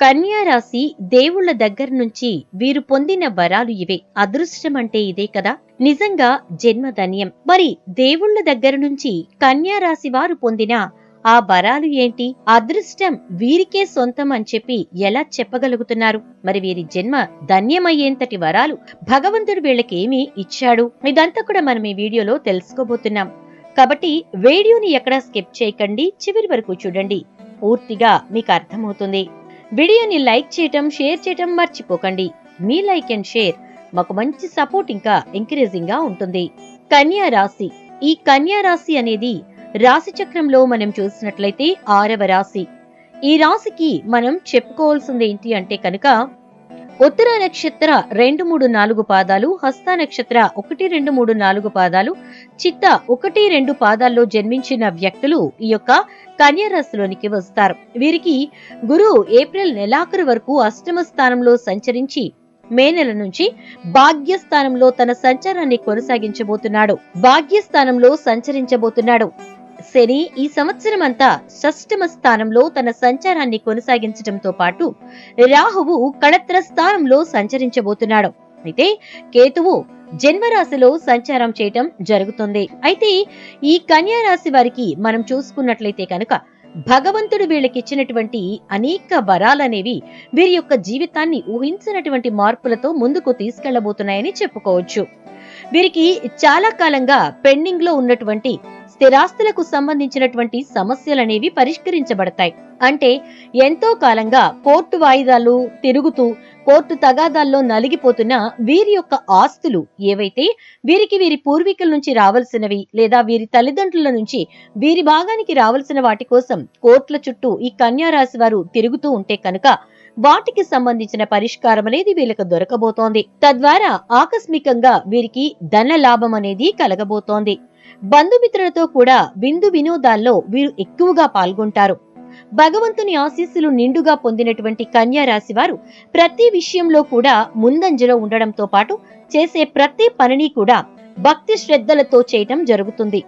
కన్యా రాశి దేవుళ్ళ దగ్గర నుంచి వీరు పొందిన వరాలు ఇవే. అదృష్టం అంటే ఇదే కదా. నిజంగా జన్మధన్యం మరి దేవుళ్ళ దగ్గర నుంచి కన్యారాశి వారు పొందిన ఆ వరాలు ఏంటి? అదృష్టం వీరికే సొంతం అని చెప్పి ఎలా చెప్పగలుగుతున్నారు? మరి వీరి జన్మ ధన్యమయ్యేంతటి వరాలు భగవంతుడు వీళ్ళకేమి ఇచ్చాడు? ఇదంతా కూడా మనం ఈ వీడియోలో తెలుసుకోబోతున్నాం. కాబట్టి వీడియోని ఎక్కడా స్కిప్ చేయకండి. చివరి వరకు చూడండి. పూర్తిగా మీకు అర్థమవుతుంది. వీడియోని లైక్ చేయటం షేర్ చేయటం మర్చిపోకండి. మీ లైక్ అండ్ షేర్ మాకు మంచి సపోర్ట్ ఇంకా ఎంకరేజింగ్గా ఉంటుంది. కన్యా రాశి. ఈ కన్యా రాశి అనేది రాశి చక్రంలో మనం చూసినట్లయితే ఆరవ రాశి. ఈ రాశికి మనం చెప్పుకోవాల్సింది ఏంటి అంటే కనుక ఉత్తర నక్షత్ర రెండు మూడు నాలుగు పాదాలు హస్త నక్షత్ర ఒకటి రెండు మూడు నాలుగు పాదాలు చిత్త ఒకటి రెండు పాదాల్లో జన్మించిన వ్యక్తులు ఈ యొక్క కన్యారాశిలోనికి వస్తారు. వీరికి గురు ఏప్రిల్ నెలాఖరు వరకు అష్టమ స్థానంలో సంచరించి మే నెల నుంచి భాగ్యస్థానంలో తన సంచారాన్ని కొనసాగించబోతున్నాడు. భాగ్యస్థానంలో సంచరించబోతున్నాడు. శని ఈ సంవత్సరం అంతా షష్టమ స్థానంలో తన సంచారాన్ని కొనసాగించడంతో పాటు రాహువు కళత్ర స్థానంలో సంచరించబోతున్నాడు. అయితే కేతువు జన్మరాశిలో సంచారం చేయటం జరుగుతుంది. అయితే ఈ కన్యా రాశి వారికి మనం చూసుకున్నట్లయితే కనుక భగవంతుడు వీళ్ళకిచ్చినటువంటి అనేక వరాలనేవి వీరి యొక్క జీవితాన్ని ఊహించినటువంటి మార్పులతో ముందుకు తీసుకెళ్ళబోతున్నాయని చెప్పుకోవచ్చు. వీరికి చాలా కాలంగా పెండింగ్లో ఉన్నటువంటి స్థిరాస్తులకు సంబంధించినటువంటి సమస్యలనేవి పరిష్కరించబడతాయి. అంటే ఎంతో కాలంగా కోర్టు వాయిదాలు తిరుగుతూ కోర్టు తగాదాల్లో నలిగిపోతున్న వీరి యొక్క ఆస్తులు ఏవైతే వీరికి వీరి పూర్వీకుల నుంచి రావాల్సినవి లేదా వీరి తల్లిదండ్రుల నుంచి వీరి భాగానికి రావాల్సిన వాటి కోసం కోర్టుల చుట్టూ ఈ కన్యారాశి వారు తిరుగుతూ ఉంటే కనుక వాటికి సంబంధించిన పరిష్కారం అనేది వీళ్ళకి దొరకబోతోంది. తద్వారా ఆకస్మికంగా వీరికి ధన లాభం అనేది కలగబోతోంది. బంధుమిత్రులతో కూడా విందు వినోదాల్లో వీరు ఎక్కువగా పాల్గొంటారు. భగవంతుని ఆశీస్సులు నిండుగా పొందినటువంటి కన్యా రాశి వారు ప్రతి విషయంలో కూడా ముందంజలో ఉండడంతో పాటు చేసే ప్రతి పనిని కూడా భక్తి శ్రద్ధలతో చేయటం జరుగుతుంది.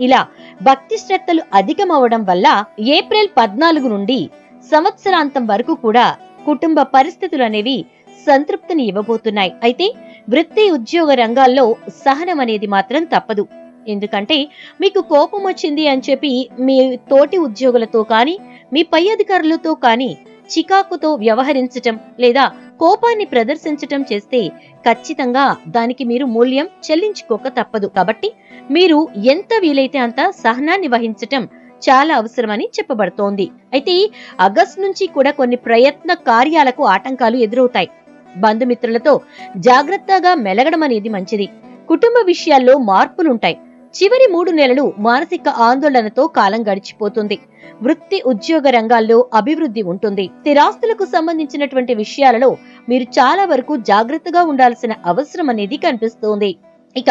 ఇలా భక్తి శ్రద్ధలు అధికమవడం వల్ల ఏప్రిల్ పద్నాలుగు నుండి సంవత్సరాంతం వరకు కూడా కుటుంబ పరిస్థితులు అనేవి సంతృప్తిని ఇవ్వబోతున్నాయి. అయితే వృత్తి ఉద్యోగ రంగాల్లో సహనం అనేది మాత్రం తప్పదు. ఎందుకంటే మీకు కోపం వచ్చింది అని చెప్పి మీ తోటి ఉద్యోగులతో కానీ మీ పై అధికారులతో కానీ చికాకుతో వ్యవహరించటం లేదా కోపాన్ని ప్రదర్శించటం చేస్తే ఖచ్చితంగా దానికి మీరు మూల్యం చెల్లించుకోక తప్పదు. కాబట్టి మీరు ఎంత వీలైతే అంత సహనాన్ని వహించటం చాలా అవసరమని చెప్పబడుతోంది. అయితే ఆగస్ట్ నుంచి కూడా కొన్ని ప్రయత్న కార్యాలకు ఆటంకాలు ఎదురవుతాయి. బంధుమిత్రులతో జాగ్రత్తగా మెలగడం అనేది మంచిది. కుటుంబ విషయాల్లో మార్పులుంటాయి. చివరి మూడు నెలలు మానసిక ఆందోళనతో కాలం గడిచిపోతుంది. వృత్తి ఉద్యోగ రంగాల్లో అభివృద్ధి ఉంటుంది. స్థిరాస్తులకు సంబంధించినటువంటి విషయాలలో మీరు చాలా వరకు జాగ్రత్తగా ఉండాల్సిన అవసరం అనేది కనిపిస్తోంది. ఇక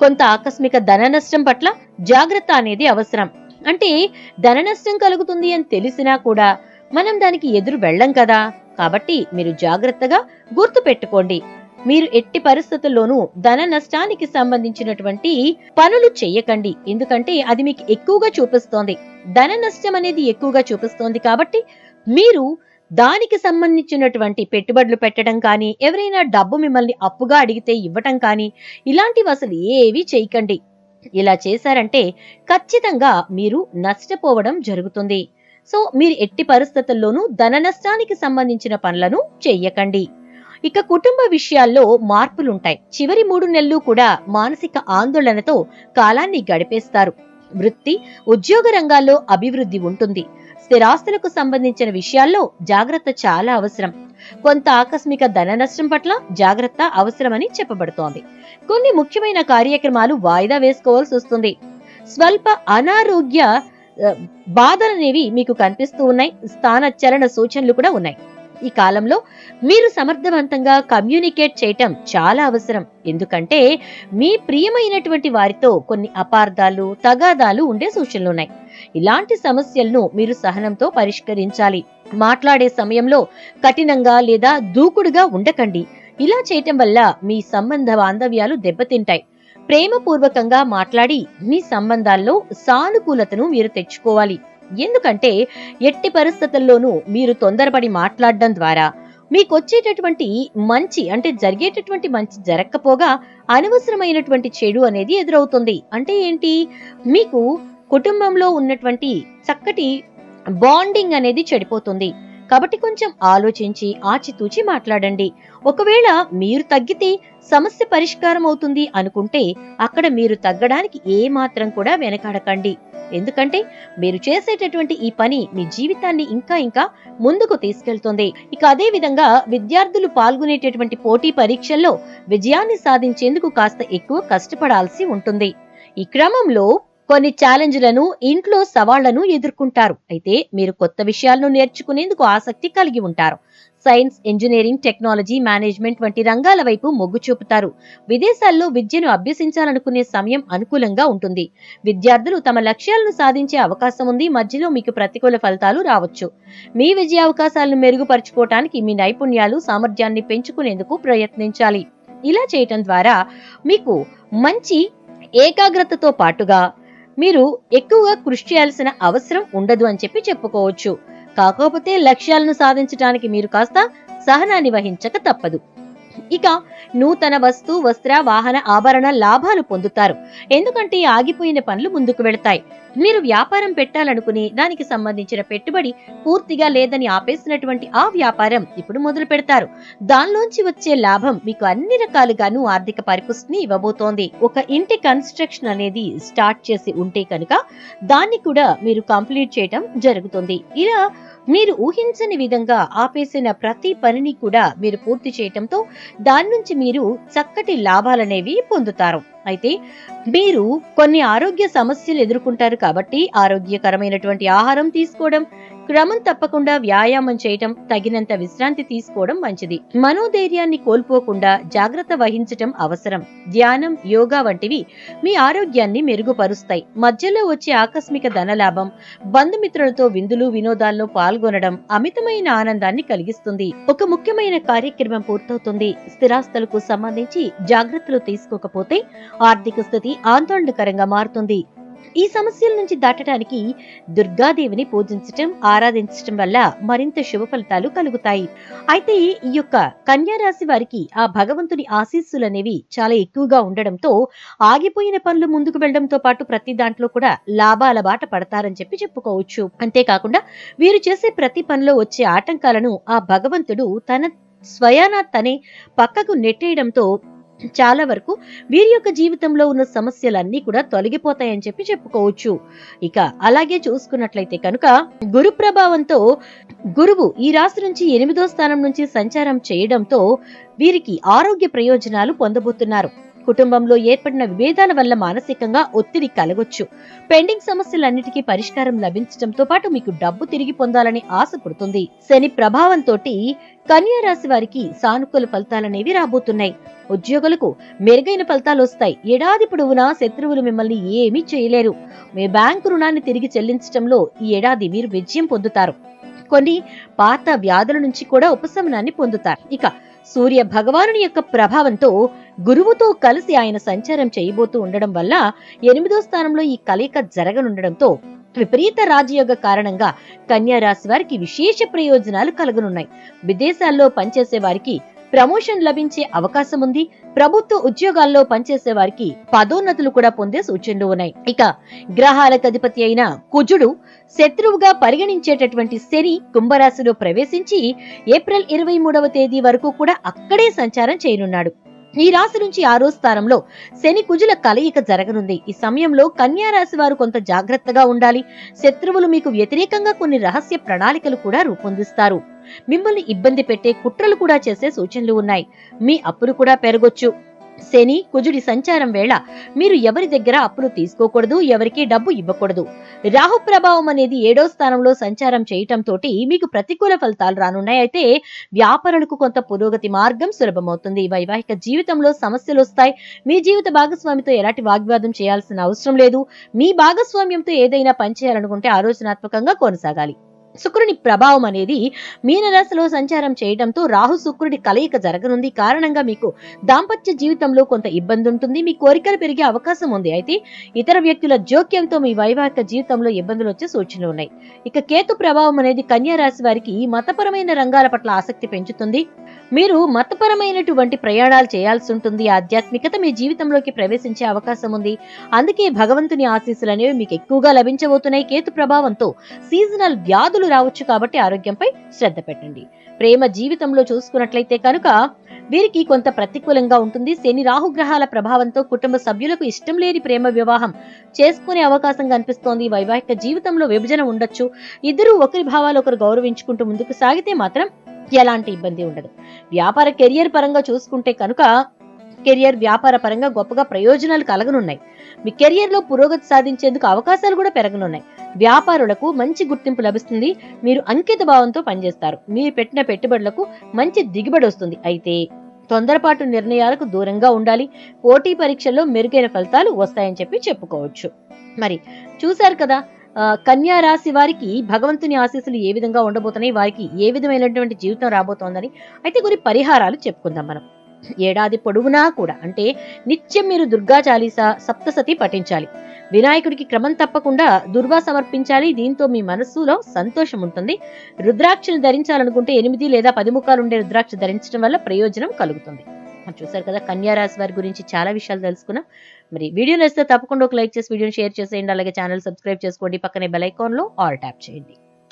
కొంత ఆకస్మిక ధన నష్టం పట్ల జాగ్రత్త అనేది అవసరం. అంటే ధన నష్టం కలుగుతుంది అని తెలిసినా కూడా మనం దానికి ఎదురు వెళ్ళం కదా. కాబట్టి మీరు జాగ్రత్తగా గుర్తు పెట్టుకోండి. మీరు ఎట్టి పరిస్థితుల్లోనూ ధన నష్టానికి సంబంధించినటువంటి పనులు చెయ్యకండి. ఎందుకంటే అది మీకు ఎక్కువగా చూపిస్తోంది. ధన నష్టం అనేది ఎక్కువగా చూపిస్తోంది కాబట్టి మీరు దానికి సంబంధించినటువంటి పెట్టుబడులు పెట్టడం కానీ ఎవరైనా డబ్బు మిమ్మల్ని అప్పుగా అడిగితే ఇవ్వటం కానీ ఇలాంటివి అసలు ఏవి చేయకండి ఇలా చేశారంటే ఖచ్చితంగా మీరు నష్టపోవడం జరుగుతుంది. సో మీరు ఎట్టి పరిస్థితుల్లోనూ ధన నష్టానికి సంబంధించిన పనులను చెయ్యకండి. ఇక కుటుంబ విషయాల్లో మార్పులుంటాయి. చివరి మూడు నెలలు కూడా మానసిక ఆందోళనతో కాలాన్ని గడిపేస్తారు. వృత్తి ఉద్యోగ రంగాల్లో అభివృద్ధి ఉంటుంది. స్థిరాస్తులకు సంబంధించిన విషయాల్లో జాగ్రత్త చాలా అవసరం. కొంత ఆకస్మిక ధన నష్టం పట్ల జాగ్రత్త అవసరమని చెప్పబడుతోంది. కొన్ని ముఖ్యమైన కార్యక్రమాలు వాయిదా వేసుకోవాల్సి వస్తుంది. స్వల్ప అనారోగ్య బాధలనేవి మీకు కనిపిస్తూ ఉన్నాయి. స్థాన చలన సూచనలు కూడా ఉన్నాయి. ఈ కాలంలో మీరు సమర్థవంతంగా కమ్యూనికేట్ చేయటం చాలా అవసరం. ఎందుకంటే మీ ప్రియమైనటువంటి వారితో కొన్ని అపార్థాలు తగాదాలు ఉండే సూచనలు ఉన్నాయి. ఇలాంటి సమస్యలను మీరు సహనంతో పరిష్కరించాలి. మాట్లాడే సమయంలో కఠినంగా లేదా దూకుడుగా ఉండకండి. ఇలా చేయటం వల్ల మీ సంబంధ బాంధవ్యాలు దెబ్బతింటాయి. ప్రేమపూర్వకంగా మాట్లాడి మీ సంబంధాల్లో సానుకూలతను మీరు తెచ్చుకోవాలి. ఎందుకంటే ఎట్టి పరిస్థితుల్లోనూ మీరు తొందరపడి మాట్లాడడం ద్వారా మీకు వచ్చేటటువంటి మంచి అంటే జరిగేటటువంటి మంచి జరగకపోగా అనవసరమైనటువంటి చెడు అనేది ఎదురవుతుంది. అంటే ఏంటి? మీకు కుటుంబంలో ఉన్నటువంటి చక్కటి బాండింగ్ అనేది చెడిపోతుంది. కాబట్టి కొంచెం ఆలోచించి ఆచితూచి మాట్లాడండి. ఒకవేళ మీరు తగ్గితే సమస్య పరిష్కారం అవుతుంది అనుకుంటే అక్కడ మీరు తగ్గడానికి ఏ మాత్రం కూడా వెనకాడకండి. ఎందుకంటే మీరు చేసేటటువంటి ఈ పని మీ జీవితాన్ని ఇంకా ఇంకా ముందుకు తీసుకెళ్తుంది. ఇక అదే విధంగా విద్యార్థులు పాల్గొనేటటువంటి పోటీ పరీక్షల్లో విజయాన్ని సాధించేందుకు కాస్త ఎక్కువ కష్టపడాల్సి ఉంటుంది. ఈ క్రమంలో కొన్ని ఛాలెంజ్లను ఇంట్లో సవాళ్ళను ఎదుర్కొంటారు. అయితే మీరు కొత్త విషయాలను నేర్చుకునేందుకు ఆసక్తి కలిగి ఉంటారు. సైన్స్ ఇంజనీరింగ్ టెక్నాలజీ మేనేజ్మెంట్ వంటి రంగాల వైపు మొగ్గు చూపుతారు. విదేశాల్లో విద్యను అభ్యసించాలనుకునే సమయం అనుకూలంగా ఉంటుంది. విద్యార్థులు తమ లక్ష్యాలను సాధించే అవకాశం ఉంది. మధ్యలో మీకు ప్రతికూల ఫలితాలు రావచ్చు. మీ విజయ అవకాశాలను మెరుగుపరుచుకోవటానికి మీ నైపుణ్యాలు సామర్థ్యాన్ని పెంచుకునేందుకు ప్రయత్నించాలి. ఇలా చేయటం ద్వారా మీకు మంచి ఏకాగ్రతతో పాటుగా మీరు ఎక్కువగా కృషి చేయాల్సిన అవసరం ఉండదు అని చెప్పి చెప్పుకోవచ్చు. కాకపోతే లక్ష్యాలను సాధించడానికి మీరు కాస్త సహనాన్ని వహించక తప్పదు. ఇక నూతన వస్తు వస్త్ర వాహన ఆభరణ లాభాలు పొందుతారు. ఎందుకంటే ఆగిపోయిన పనులు ముందుకు వెళతాయి. మీరు వ్యాపారం పెట్టాలనుకుని దానికి సంబంధించిన పెట్టుబడి పూర్తిగా లేదని ఆపేసినటువంటి ఆ వ్యాపారం ఇప్పుడు మొదలు పెడతారు. దానిలోంచి వచ్చే లాభం మీకు అన్ని రకాలుగాను ఆర్థిక పరిపుష్టిని ఇవ్వబోతోంది. ఒక ఇంటి కన్స్ట్రక్షన్ అనేది స్టార్ట్ చేసి ఉంటే కనుక దాన్ని కూడా మీరు కంప్లీట్ చేయటం జరుగుతుంది. ఇలా మీరు ఊహించని విధంగా ఆపేసిన ప్రతి పనిని కూడా మీరు పూర్తి చేయటంతో దాని నుంచి మీరు చక్కటి లాభాలనేవి పొందుతారు. అయితే మీరు కొన్ని ఆరోగ్య సమస్యలు ఎదుర్కొంటారు కాబట్టి ఆరోగ్యకరమైనటువంటి ఆహారం తీసుకోవడం క్రమం తప్పకుండా వ్యాయామం చేయటం తగినంత విశ్రాంతి తీసుకోవడం మంచిది. మనోధైర్యాన్ని కోల్పోకుండా జాగ్రత్త వహించటం అవసరం. ధ్యానం యోగా వంటివి మీ ఆరోగ్యాన్ని మెరుగుపరుస్తాయి. మధ్యలో వచ్చే ఆకస్మిక ధనలాభం బంధుమిత్రులతో విందులు వినోదాల్లో పాల్గొనడం అమితమైన ఆనందాన్ని కలిగిస్తుంది. ఒక ముఖ్యమైన కార్యక్రమం పూర్తవుతుంది. స్థిరాస్తులకు సంబంధించి జాగ్రత్తలు తీసుకోకపోతే ఆర్థిక స్థితి ఆందోళనకరంగా మారుతుంది. ఈ సమస్యల నుంచి దాటడానికి దుర్గాదేవిని పూజించటం ఆరాధించటం వల్ల మరింత శుభ ఫలితాలు కలుగుతాయి. అయితే ఈ యొక్క కన్యా రాశి వారికి ఆ భగవంతుని ఆశీస్సులు అనేవి చాలా ఎక్కువగా ఉండడంతో ఆగిపోయిన పనులు ముందుకు వెళ్ళడంతో పాటు ప్రతి దాంట్లో కూడా లాభాల బాట పడతారని చెప్పి చెప్పుకోవచ్చు. అంతేకాకుండా వీరు చేసే ప్రతి పనిలో వచ్చే ఆటంకాలను ఆ భగవంతుడు తన స్వయాన తనే పక్కకు నెట్టేయడంతో చాలా వరకు వీరి యొక్క జీవితంలో ఉన్న సమస్యలన్నీ కూడా తొలగిపోతాయని చెప్పి చెప్పుకోవచ్చు. ఇక అలాగే చూసుకున్నట్లయితే కనుక గురు ప్రభావంతో గురువు ఈ రాశి నుంచి ఎనిమిదో స్థానం నుంచి సంచారం చేయడంతో వీరికి ఆరోగ్య ప్రయోజనాలు పొందబోతున్నారు. కుటుంబంలో ఏర్పడిన విభేదాల వల్ల మానసికంగా ఒత్తిడి కలగొచ్చు. పెండింగ్ సమస్యలన్నిటికీ పరిష్కారం లభించడంతో పాటు మీకు డబ్బు తిరిగి పొందాలని ఆశ పుడుతుంది. శని ప్రభావంతో కన్యా రాశి వారికి సానుకూల ఫలితాలనేవి రాబోతున్నాయి. ఉద్యోగులకు మెరుగైన ఫలితాలు వస్తాయి. ఏడాది పొడవునా శత్రువులు మిమ్మల్ని ఏమీ చేయలేరు. మీ బ్యాంకు రుణాన్ని తిరిగి చెల్లించడంలో ఈ ఏడాది మీరు విజయం పొందుతారు. కొన్ని పాత వ్యాధుల నుంచి కూడా ఉపశమనాన్ని పొందుతారు. ఇక సూర్య భగవానుని యొక్క ప్రభావంతో గురువుతో కలిసి ఆయన సంచారం చేయబోతూ ఉండడం వల్ల ఎనిమిదో స్థానంలో ఈ కలయిక జరగనుండడంతో విపరీత రాజయోగ కారణంగా కన్యా రాశి వారికి విశేష ప్రయోజనాలు కలగనున్నాయి. విదేశాల్లో పనిచేసే వారికి ప్రమోషన్ లభించే అవకాశం ఉంది. ప్రభుత్వ ఉద్యోగాల్లో పనిచేసే వారికి పదోన్నతులు కూడా పొందే సూచనలు ఉన్నాయి. ఇక గ్రహాలకు అధిపతి అయిన కుజుడు శత్రువుగా పరిగణించేటటువంటి శని కుంభరాశిలో ప్రవేశించి ఏప్రిల్ ఇరవై మూడవ తేదీ వరకు కూడా అక్కడే సంచారం చేయనున్నాడు. ఈ రాశి నుంచి ఆరో స్థానంలో శని కుజుల కలయిక జరగనుంది. ఈ సమయంలో కన్యా రాశి వారు కొంత జాగ్రత్తగా ఉండాలి. శత్రువులు మీకు వ్యతిరేకంగా కొన్ని రహస్య ప్రణాళికలు కూడా రూపొందిస్తారు. మిమ్మల్ని ఇబ్బంది పెట్టే కుట్రలు కూడా చేసే సూచనలు ఉన్నాయి. మీ అప్పులు కూడా పెరగొచ్చు. శని కుజుడి సంచారం వేళ మీరు ఎవరి దగ్గర అప్పులు తీసుకోకూడదు ఎవరికి డబ్బు ఇవ్వకూడదు. రాహు ప్రభావం అనేది ఏడో స్థానంలో సంచారం చేయటంతో మీకు ప్రతికూల ఫలితాలు రానున్నాయి. అయితే వ్యాపారులకు కొంత పురోగతి మార్గం సులభమవుతుంది. వైవాహిక జీవితంలో సమస్యలు వస్తాయి. మీ జీవిత భాగస్వామితో ఎలాంటి వాగ్వాదం చేయాల్సిన అవసరం లేదు. మీ భాగస్వామ్యంతో ఏదైనా పని చేయాలనుకుంటే ఆలోచనాత్మకంగా కొనసాగాలి. శుక్రుని ప్రభావం అనేది మీనరాశిలో సంచారం చేయడంతో రాహు శుక్రుడి కలయిక జరగనుంది. కారణంగా మీకు దాంపత్య జీవితంలో కొంత ఇబ్బంది ఉంటుంది. మీ కోరికలు పెరిగే అవకాశం ఉంది. అయితే ఇతర వ్యక్తుల జోక్యంతో మీ వైవాహిక జీవితంలో ఇబ్బందులు వచ్చే సూచనలు ఉన్నాయి. ఇక కేతు ప్రభావం అనేది కన్యా రాశి వారికి మతపరమైన రంగాల పట్ల ఆసక్తి పెంచుతుంది. మీరు మతపరమైనటువంటి ప్రయాణాలు చేయాల్సి ఉంటుంది. ఆధ్యాత్మికత మీ జీవితంలోకి ప్రవేశించే అవకాశం ఉంది. అందుకే భగవంతుని ఆశీస్సులు అనేవి మీకు ఎక్కువగా లభించబోతున్నాయి. కేతు ప్రభావంతో సీజనల్ వ్యాధులు రావచ్చు కాబట్టి ఆరోగ్యంపై శ్రద్ధ పెట్టండి. ప్రేమ జీవితంలో చూసుకున్నట్లయితే కనుక వీరికి కొంత ప్రతికూలంగా ఉంటుంది. శని రాహుగ్రహాల ప్రభావంతో కుటుంబ సభ్యులకు ఇష్టం లేని ప్రేమ వివాహం చేసుకునే అవకాశం కనిపిస్తోంది. వైవాహిక జీవితంలో విభజన ఉండొచ్చు. ఇద్దరు ఒకరి భావాలు ఒకరు గౌరవించుకుంటూ ముందుకు సాగితే మాత్రం ఎలాంటి ఇబ్బంది ఉండదు. వ్యాపార కెరియర్ పరంగా చూసుకుంటే కనుక కెరియర్ వ్యాపార పరంగా గొప్పగా ప్రయోజనాలు కలగనున్నాయి. మీ కెరియర్లో పురోగతి సాధించేందుకు అవకాశాలు కూడా పెరగనున్నాయి. వ్యాపారులకు మంచి గుర్తింపు లభిస్తుంది. మీరు అంకిత భావంతో పనిచేస్తారు. మీరు పెట్టిన పెట్టుబడులకు మంచి దిగుబడి వస్తుంది. అయితే తొందరపాటు నిర్ణయాలకు దూరంగా ఉండాలి. పోటీ పరీక్షల్లో మెరుగైన ఫలితాలు వస్తాయని చెప్పి చెప్పుకోవచ్చు. మరి చూశారు కదా కన్యా రాశి వారికి భగవంతుని ఆశీస్సులు ఏ విధంగా ఉండబోతున్నాయి? వారికి ఏ విధమైనటువంటి జీవితం రాబోతోందని. అయితే కొన్ని పరిహారాలు చెప్పుకుందాం మనం. ఏడాది పొడవునా కూడా. అంటే నిత్యం మీరు దుర్గా చాలీసా సప్తసతి పఠించాలి. వినాయకుడికి క్రమం తప్పకుండా దుర్వా సమర్పించాలి. దీంతో మీ మనస్సులో సంతోషం ఉంటుంది. రుద్రాక్షను ధరించాలనుకుంటే ఎనిమిది లేదా పది ముఖాలు ఉండే రుద్రాక్ష ధరించడం వల్ల ప్రయోజనం కలుగుతుంది. మనం చూసారు కదా కన్యారాశి వారి గురించి చాలా విషయాలు తెలుసుకున్నాం. మరి వీడియో నచ్చితే తప్పకుండా ఒక లైక్ చేసి వీడియోని షేర్ చేసేయండి. అలాగే ఛానల్ సబ్స్క్రైబ్ చేసుకోండి. పక్కనే బెల్ ఐకాన్లో ఆల్ ట్యాప్ చేయండి.